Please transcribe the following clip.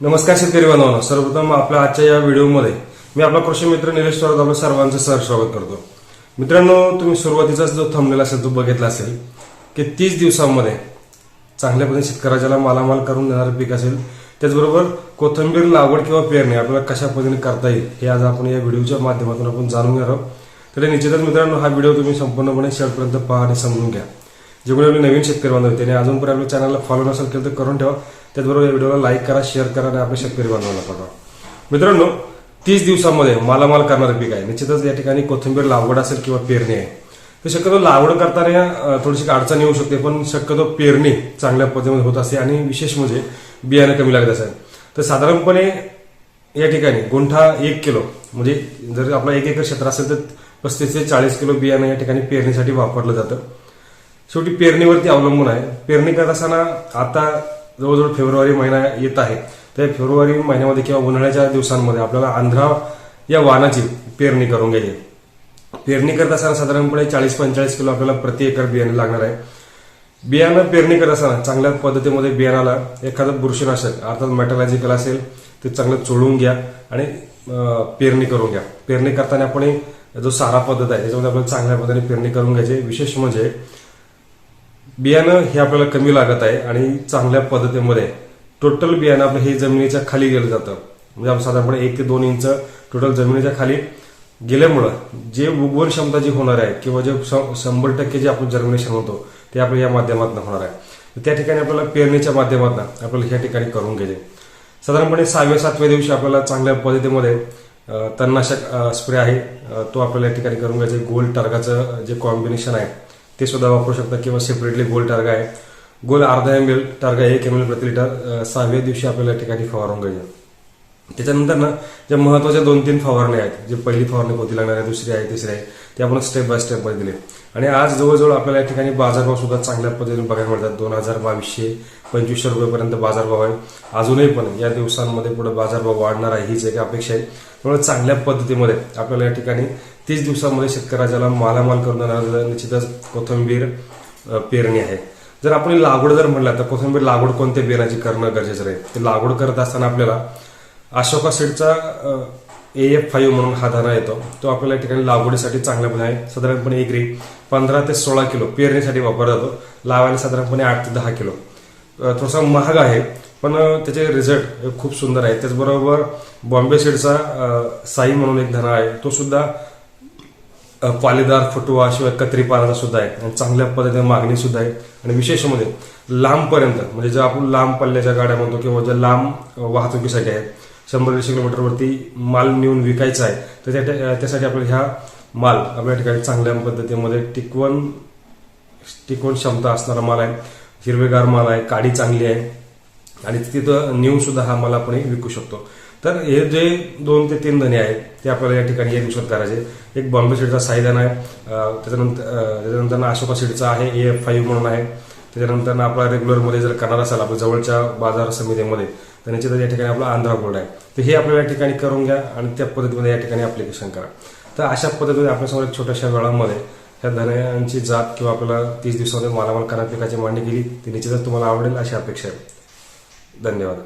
नमस्कार शेतकरी बांधवांनो सर्वप्रथम आपल्या आजच्या या व्हिडिओमध्ये मी आपला कृषी मित्र निलेश स्वागत आपल्या सर्वांचं सर स्वागत करतो. मित्रांनो तुम्ही सुरुवातीचाच जो थांबलेला असेल तो बघितला असेल की तीस दिवसांमध्ये चांगल्या पद्धतीने शेतकऱ्याला मालामाल करून देणारं पीक असेल त्याचबरोबर कोथंबीर लागवड किंवा पेरणी आपल्याला कशा पद्धतीने करता येईल हे आज आपण या व्हिडिओच्या माध्यमातून आपण जाणून घेणार आहोत. तर निश्चितच मित्रांनो हा व्हिडिओ तुम्ही संपूर्णपणे शेवटपर्यंत पहा आणि समजून घ्या. जे कोणी आपले नवीन शेतकरी बांधव आहेत, त्यांनी अजूनपर्यंत आपल्या चॅनलला फॉलो नसेल केलं तर करून ठेवा. त्याचबरोबर या व्हिडिओला लाईक करा शेअर करा आणि आपल्या शेतकरी बांधवांना पाठवा. मित्रांनो तीस दिवसांमध्ये मालामाल करणारं पीक आहे. निश्चितच या ठिकाणी कोथिंबीर लागवड असेल किंवा पेरणी आहे. तर शक्यतो लागवड करताना थोडीशी अडचण येऊ शकते पण शक्यतो पेरणी चांगल्या पद्धतीमध्ये होत असते आणि विशेष म्हणजे बियाणं कमी लागत असेल. तर साधारणपणे या ठिकाणी गुंठा एक किलो म्हणजे जर आपला एक एकर क्षेत्र असेल तर पस्तीस ते चाळीस किलो बियाणं या ठिकाणी पेरणीसाठी वापरलं जातं. शेवटी पेरणीवरती अवलंबून आहे. पेरणी करत असताना आता जवळजवळ फेब्रुवारी महिना येत आहे. त्या फेब्रुवारी महिन्यामध्ये किंवा उन्हाळ्याच्या दिवसांमध्ये आपल्याला आंध्रा या वाहनाची पेरणी करून घ्यायची पेरणी करत असताना साधारणपणे चाळीस पंचेचाळीस किलो आपल्याला प्रति एकर बियाणे लागणार आहे. बियाणं पेरणी करत असताना चांगल्या पद्धतीमध्ये बियाणाला एखादं बुरशीनाशक अर्थात मेटॉलॉजिकल असेल ते चांगलं चोळून घ्या आणि पेरणी करून घ्या. पेरणी करताना आपण जो सारा पद्धत आहे त्याच्यामध्ये आपल्याला चांगल्या पद्धतीने पेरणी करून घ्यायची. विशेष म्हणजे बियाणं हे आपल्याला कमी लागत आहे आणि चांगल्या पद्धतीमध्ये टोटल बियाणं आपलं हे जमिनीच्या खाली गेलं जातं. म्हणजे आपण साधारणपणे एक ते दोन इंच टोटल जमिनीच्या खाली गेल्यामुळं जे उगवण क्षमता जी होणार आहे किंवा जे शंभर टक्के जे आपण जर्मिनेशन होतो ते आपण या माध्यमातून होणार आहे. त्या ठिकाणी आपल्याला पेरणीच्या माध्यमातून आपल्याला ह्या ठिकाणी करून घ्यायचे. साधारणपणे सहाव्या सातव्या दिवशी आपल्याला चांगल्या पद्धतीमध्ये तणनाशक स्प्रे आहे. तो आपल्याला या ठिकाणी करून घ्यायचे. गोल टार्गाचं जे कॉम्बिनेशन आहे ते सुद्धा वापरू शकता. किंवा सेपरेटली गोल टार्गा आहे. गोल अर्धा एम एल टार्गा एक एम एल प्रति लिटर सहाव्या दिवशी आपल्याला या ठिकाणी फवारून घ्यायचं. त्याच्यानंतर ना ज्या महत्त्वाच्या दोन तीन फवारणी आहेत जे पहिली फवारणी कोणती लागणार आहे दुसरी आहे तिसरी आहे ते आपण स्टेप बाय स्टेपमध्ये दिले. आणि आज जवळजवळ आपल्याला या ठिकाणी बाजारभाव सुद्धा चांगल्या पद्धतीने बघायला मिळतात. दोन हजार बावीसशे पंचवीसशे रुपयेपर्यंत बाजारभाव आहे. अजूनही पण या दिवसांमध्ये पुढे बाजारभाव वाढणार आहे हीच एक अपेक्षा आहे. त्यामुळे चांगल्या पद्धतीमध्ये आपल्याला या ठिकाणी तीस दिवसामध्ये शेतकऱ्याला मालामाल करून निश्चितच कोथंबीर पेरणी आहे. जर आपण लागवड जर म्हटलं तर कोथिंबीर लागवड कोणत्या बेराची करणं गरजेचं राहील ते लागवड करत असताना आपल्याला अशोका सीडचा ए एफ फाईव्ह म्हणून हा दाना येतो. तो आपल्याला या ठिकाणी लागवडीसाठी चांगला पण आहे. साधारणपणे एकरी पंधरा ते सोळा किलो पेरणीसाठी वापरला जातो. लावायला साधारणपणे आठ ते दहा किलो. थोडासा महाग आहे पण त्याचे रिझल्ट खूप सुंदर आहे. त्याचबरोबर बॉम्बे सीडचा साई म्हणून एक धना आहे. तो सुद्धा अ, पालेदार फुटवा शिवाय कत्री पानाचा सुद्धा आहे. आणि चांगल्या पद्धतीने मागणी सुद्धा आहे. आणि विशेष म्हणजे लांबपर्यंत म्हणजे ज्या आपण लांब पल्ल्याच्या गाड्या म्हणतो किंवा ज्या लांब वाहतुकीसाठी आहेत शंभर दीडशे किलोमीटरवरती माल नेऊन विकायचा आहे तर त्या त्यासाठी आपल्याला ह्या माल आपल्या ठिकाणी चांगल्या पद्धतीमध्ये टिकवण टिकवण क्षमता असणारा माल आहे. हिरवेगार माल आहे काडी चांगली आहे. आणि तिथं नेऊन सुद्धा हा माल आपण विकू शकतो. तर हे जे दोन ते तीन धने आहेत ते आपल्याला या ठिकाणी या दिवसात करायचे. एक बॉम्बे सीडचा साईदान आहे त्याच्यानंतर त्याच्यानंतर अशोका सीडचा आहे ए एफ फाईव्ह म्हणून आहे. त्याच्यानंतर आपला रेग्युलरमध्ये जर करणार असाल आपल्या जवळच्या बाजार समितीमध्ये तर निश्चितच या ठिकाणी आपला आंध्रा गोल्ड आहे. तर हे आपल्याला या ठिकाणी करून घ्या आणि त्या पद्धतीमध्ये या ठिकाणी अप्लिकेशन करा. तर अशा पद्धतीने आपल्यासमोर एक छोट्याशा वेळामध्ये ह्या धन्यांची जात किंवा आपल्याला तीस दिवसामध्ये मालामाल करण्यात पिकाची मांडणी केली ती निश्चितच तुम्हाला आवडेल अशी अपेक्षा आहे. धन्यवाद.